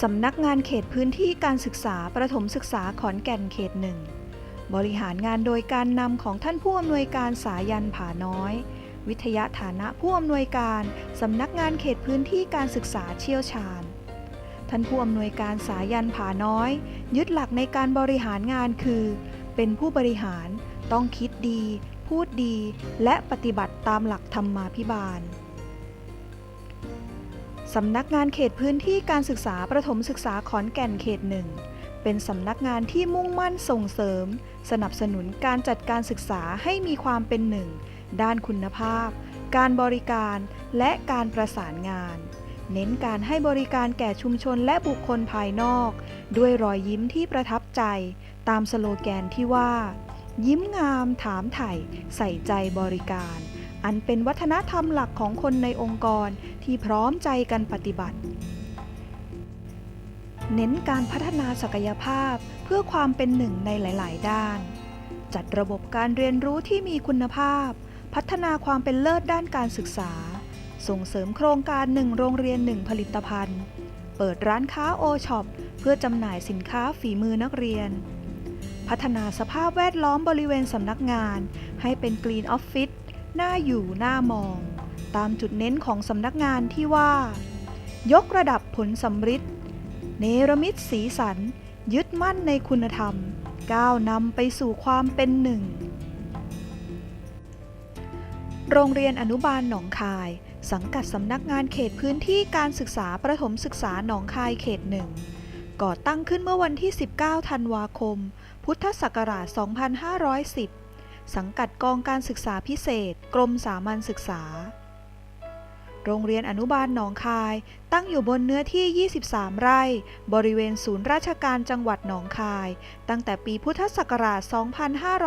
สำนักงานเขตพื้นที่การศึกษาประถมศึกษาขอนแก่นเขตหนึ่งบริหารงานโดยการนำของท่านผู้อำนวยการสายันผาน้อย วิทยาฐานะผู้อำนวยการสำนักงานเขตพื้นที่การศึกษาเชี่ยวชาญ ท่านผู้อำนวยการสายันผาน้อย ยึดหลักในการบริหารงานคือ เป็นผู้บริหารต้องคิดดี พูดดี และปฏิบัติตามหลักธรรมาภิบาล สำนักงานเขตพื้นที่การศึกษาประถมศึกษาขอนแก่นเขตหนึ่งเป็นสำนักงานที่มุ่งมั่นส่งเสริม สนับสนุนการจัดการศึกษาให้มีความเป็นหนึ่ง ด้านคุณภาพ การบริการและการประสานงาน เน้นการให้บริการแก่ชุมชนและบุคคลภายนอก ด้วยรอยยิ้มที่ประทับใจ ตามสโลแกนที่ว่า ยิ้มงามถามไถ่ใส่ใจบริการ อันเป็นวัฒนธรรมหลักของคนในองค์กรที่พร้อมใจกันปฏิบัติ เน้นการพัฒนาศักยภาพเพื่อความเป็นหนึ่งในหลาย ๆ ด้าน จัดระบบการเรียนรู้ที่มีคุณภาพ พัฒนาความเป็นเลิศด้านการศึกษา ส่งเสริมโครงการหนึ่งโรงเรียนหนึ่งผลิตภัณฑ์ เปิดร้านค้าโอช็อปเพื่อจำหน่ายสินค้าฝีมือนักเรียนพัฒนาสภาพแวดล้อมบริเวณสำนักงาน ให้เป็นกรีนออฟฟิศ น่าอยู่น่ามอง ตามจุดเน้นของสำนักงานที่ว่า ยกระดับผลสำฤทธิ์เนรมิตสีสัน ยึดมั่นในคุณธรรม ก้าวนำไปสู่ความเป็นหนึ่ง โรงเรียนอนุบาลหนองคาย สังกัดสำนักงานเขตพื้นที่การศึกษาประถมศึกษาหนองคายเขตหนึ่งก่อตั้งขึ้นเมื่อวันที่ 19 ธันวาคม พุทธศักราช 2510 สังกัดกองการศึกษาพิเศษ กรมสามัญศึกษา โรงเรียนอนุบาลหนองคาย ตั้งอยู่บนเนื้อที่ 23 ไร่ บริเวณศูนย์ราชการจังหวัดหนองคาย ตั้งแต่ปีพุทธศักราช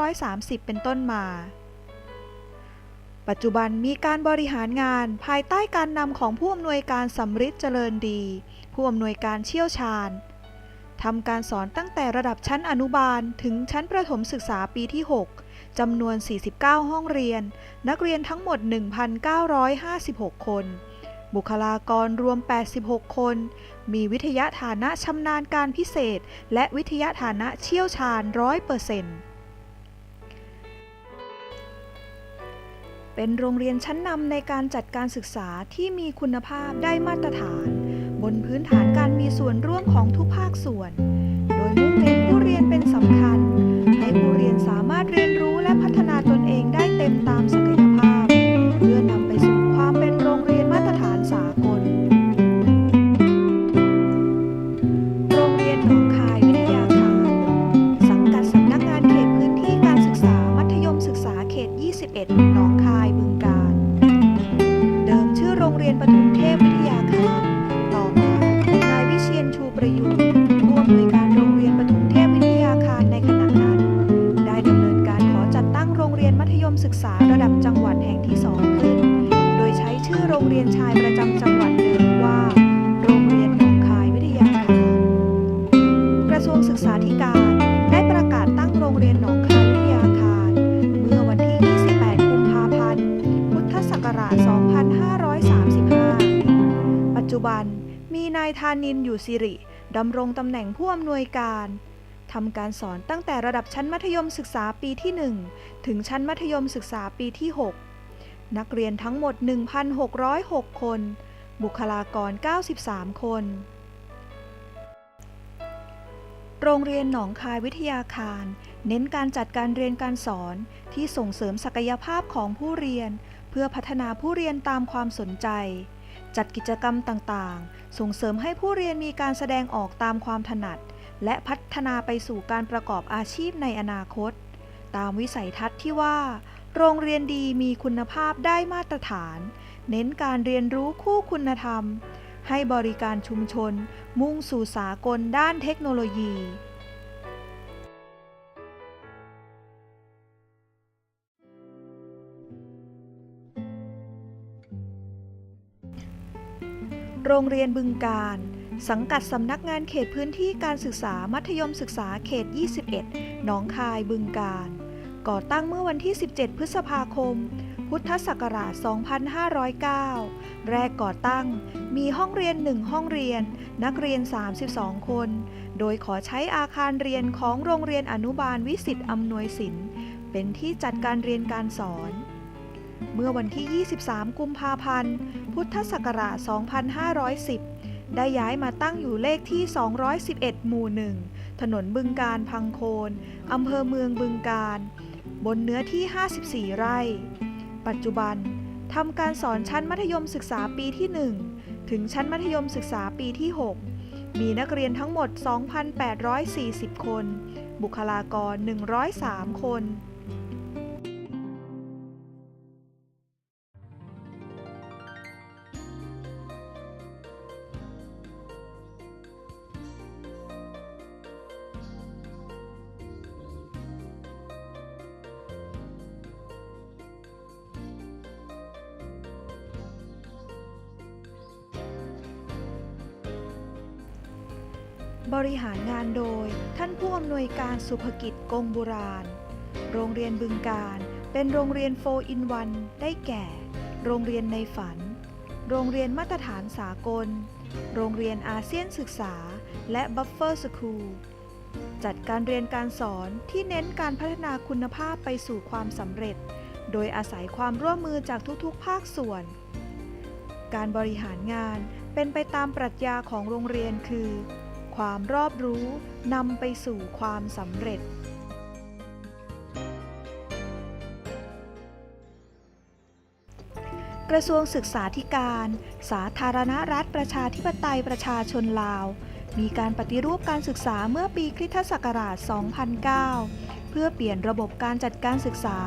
2530 เป็นต้นมาปัจจุบันมีการบริหารงานภายใต้การนำของผู้อำนวยการสำริดเจริญดี ผู้อำนวยการเชี่ยวชาญทำการสอนตั้งแต่ระดับชั้นอนุบาลถึงชั้นประถมศึกษาปีที่ 6 จำนวน 49 ห้องเรียน นักเรียนทั้งหมด 1,956 คน บุคลากรรวม 86 คน มีวิทยาฐานะชำนาญการพิเศษ และวิทยาฐานะเชี่ยวชาญ 100%เป็นโรงเรียนชั้นนำในการจัดการศึกษาที่มีคุณภาพได้มาตรฐาน บนพื้นฐานการมีส่วนร่วมของทุกภาคส่วน โดยมุ่งเน้นผู้เรียนเป็นสำคัญ ให้ผู้เรียนสามารถเรียนายประจำจังหวัดเดิมว่า โรงเรียนหนองคายวิทยาคารกระทรวงศึกษาธิการได้ประกาศตั้งโรงเรียนหนองคายวิทยาคาร เมื่อวันที่ 28 กุมภาพันธ์ พุทธศักราช 2535 ปัจจุบันมีนายธานินอยู่สิริดำรงตำแหน่งผู้อำนวยการทำการสอนตั้งแต่ระดับชั้นมัธยมศึกษาปีที่ 1 ถึงชั้นมัธยมศึกษาปีที่ 6 นักเรียนทั้งหมด 1,606 คน บุคลากร 93 คน โรงเรียนหนองคายวิทยาคาร เน้นการจัดการเรียนการสอนที่ส่งเสริมศักยภาพของผู้เรียน เพื่อพัฒนาผู้เรียนตามความสนใจ จัดกิจกรรมต่างๆ ส่งเสริมให้ผู้เรียนมีการแสดงออกตามความถนัด และพัฒนาไปสู่การประกอบอาชีพในอนาคต ตามวิสัยทัศน์ที่ว่า โรงเรียนดีมีคุณภาพได้มาตรฐาน เน้นการเรียนรู้คู่คุณธรรม ให้บริการชุมชน มุ่งสู่สากลด้านเทคโนโลยีโรงเรียนบึงการ สังกัดสำนักงานเขตพื้นที่การศึกษามัธยมศึกษาเขต 21 หนองคายบึงการ ก่อตั้งเมื่อวันที่ 17 พฤษภาคม พุทธศักราช 2509 แรกก่อตั้งมีห้องเรียนหนึ่งห้องเรียน นักเรียน 32 คน โดยขอใช้อาคารเรียนของโรงเรียนอนุบาลวิสิตอำนวยสิน เป็นที่จัดการเรียนการสอน เมื่อวันที่ 23 กุมภาพันธ์ พุทธศักราช 2510ได้ย้ายมาตั้งอยู่เลขที่ 211 หมู่ 1 ถนนบึงการพังโคน อำเภอเมืองบึงการ บนเนื้อที่ 54 ไร่ ปัจจุบันทำการสอนชั้นมัธยมศึกษาปีที่ 1 ถึงชั้นมัธยมศึกษาปีที่ 6 มีนักเรียนทั้งหมด 2,840 คน บุคลากร 103 คน บริหารงานโดยท่านผู้อำนวยการสุภกิจกงบุราณ โรงเรียนบึงการเป็นโรงเรียนโฟอินวันได้แก่ โรงเรียนในฝัน โรงเรียนมาตรฐานสากล โรงเรียนอาเซียนศึกษา และบัฟเฟอร์สคูลจัดการเรียนการสอนที่เน้นการพัฒนาคุณภาพไปสู่ความสำเร็จ โดยอาศัยความร่วมมือจากทุกๆ ภาคส่วน การบริหารงานเป็นไปตามปรัชญาของโรงเรียนคือ ความรอบรู้นำไปสู่ความสำเร็จ กระทรวงศึกษาธิการ สาธารณรัฐประชาธิปไตยประชาชนลาว มีการปฏิรูปการศึกษาเมื่อปีคริสตศักราช 2009 เพื่อเปลี่ยนระบบการจัดการศึกษา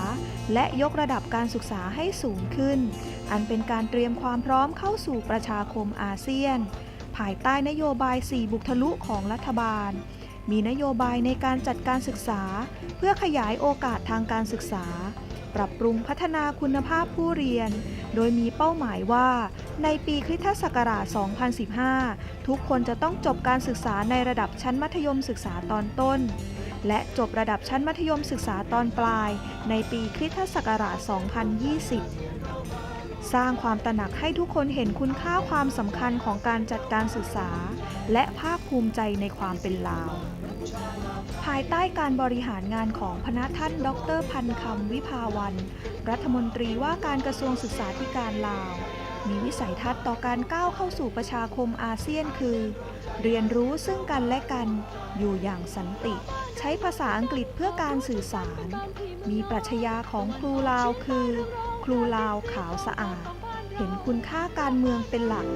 และยกระดับการศึกษาให้สูงขึ้น อันเป็นการเตรียมความพร้อมเข้าสู่ประชาคมอาเซียน ภายใต้นโยบาย 4 บุกทะลุของรัฐบาล มีนโยบายในการจัดการศึกษา เพื่อขยายโอกาสทางการศึกษา ปรับปรุงพัฒนาคุณภาพผู้เรียน โดยมีเป้าหมายว่า ในปีคริสตศักราช 2015 ทุกคนจะต้องจบการศึกษาในระดับชั้นมัธยมศึกษาตอนต้น และจบระดับชั้นมัธยมศึกษาตอนปลาย ในปีคริสตศักราช 2020 สร้างความตระหนักให้ทุกคนเห็นคุณค่าความสำคัญของการจัดการศึกษา และภาคภูมิใจในความเป็นลาว ภายใต้การบริหารงานของพระท่าน ดรพันคำวิภาวัน รัฐมนตรีว่าการกระทรวงศึกษาธิการลาว มีวิสัยทัศน์ต่อการก้าวเข้าสู่ประชาคมอาเซียนคือ เรียนรู้ซึ่งกันและกันอยู่อย่างสันติ ใช้ภาษาอังกฤษเพื่อการสื่อสาร มีปรัชญาของครูลาวคือ รูลาวขาวสะอาด เห็นคุณค่าการเมืองเป็นหลัก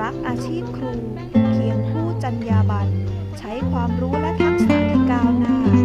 รักอาชีพครู เคียงคู่จรรยาบรรณใช้ความรู้และทักษะที่ก้าวหน้าบุคลิกสง่า